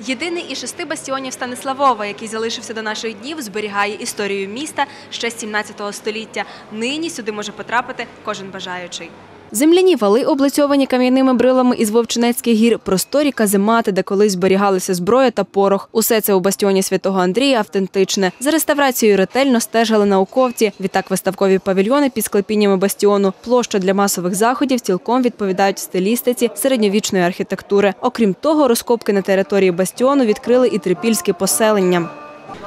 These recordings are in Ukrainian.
Єдиний із шести бастіонів Станиславова, який залишився до наших днів, зберігає історію міста ще з 17 століття. Нині сюди може потрапити кожен бажаючий. Земляні вали, облицьовані кам'яними брилами із Вовчинецьких гір, просторі каземати, де колись зберігалися зброя та порох. Усе це у бастіоні святого Андрія автентичне. За реставрацією ретельно стежили науковці. Відтак виставкові павільйони під склепіннями бастіону, площа для масових заходів цілком відповідають стилістиці середньовічної архітектури. Окрім того, розкопки на території бастіону відкрили і трипільські поселення.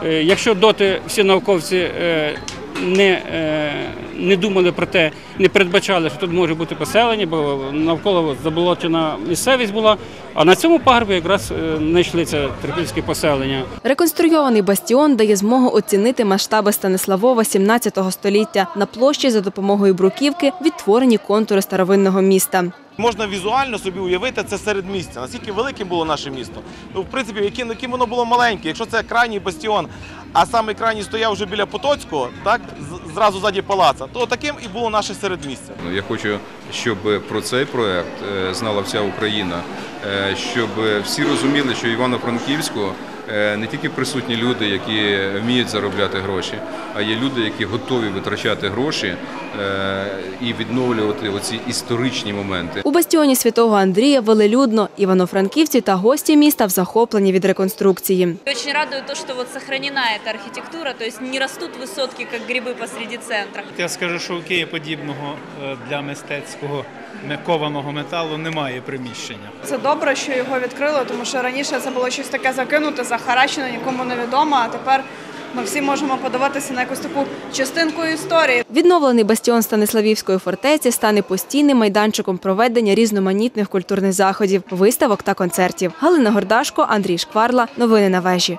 Е, Якщо доти всі науковці е, не, е, не думали про те, не передбачали, що тут може бути поселення, бо навколо заболочена місцевість була, а на цьому пагорбі якраз е, знайшли це трипільське поселення. Реконструйований бастіон дає змогу оцінити масштаби Станиславова 17 століття. На площі за допомогою бруківки відтворені контури старовинного міста. Можна візуально собі уявити це середмістя, наскільки великим було наше місто. Ну, в принципі, яким, яким воно було маленьке. Якщо це крайній бастіон, а саме крайній стояв вже біля Потоцького, так, зразу ззаді палаца, то таким і було наше середмістя. Ну, Я хочу, щоб про цей проект е, знала вся Україна, е, щоб всі розуміли, що Івано-Франківську е, не тільки присутні люди, які вміють заробляти гроші, а є люди, які готові витрачати гроші е, і відновлювати оці історичні моменти. У бастіоні святого Андрія велелюдно. Івано-франківці та гості міста в захопленні від реконструкції. Очень радует то, что вот сохранена эта архитектура, то есть не растут высотки, как грибы посреди центра. Я скажу, що у Києві подібного е, для мистецького кованого металу немає приміщення. Це добре, що його відкрили, тому що раніше це було щось таке закинуте, захарачене, нікому не відома. А тепер ми всі можемо подивитися на якусь таку частинку історії. Відновлений бастіон Станиславівської фортеці стане постійним майданчиком проведення різноманітних культурних заходів, виставок та концертів. Галина Гордашко, Андрій Шкварла. Новини на вежі.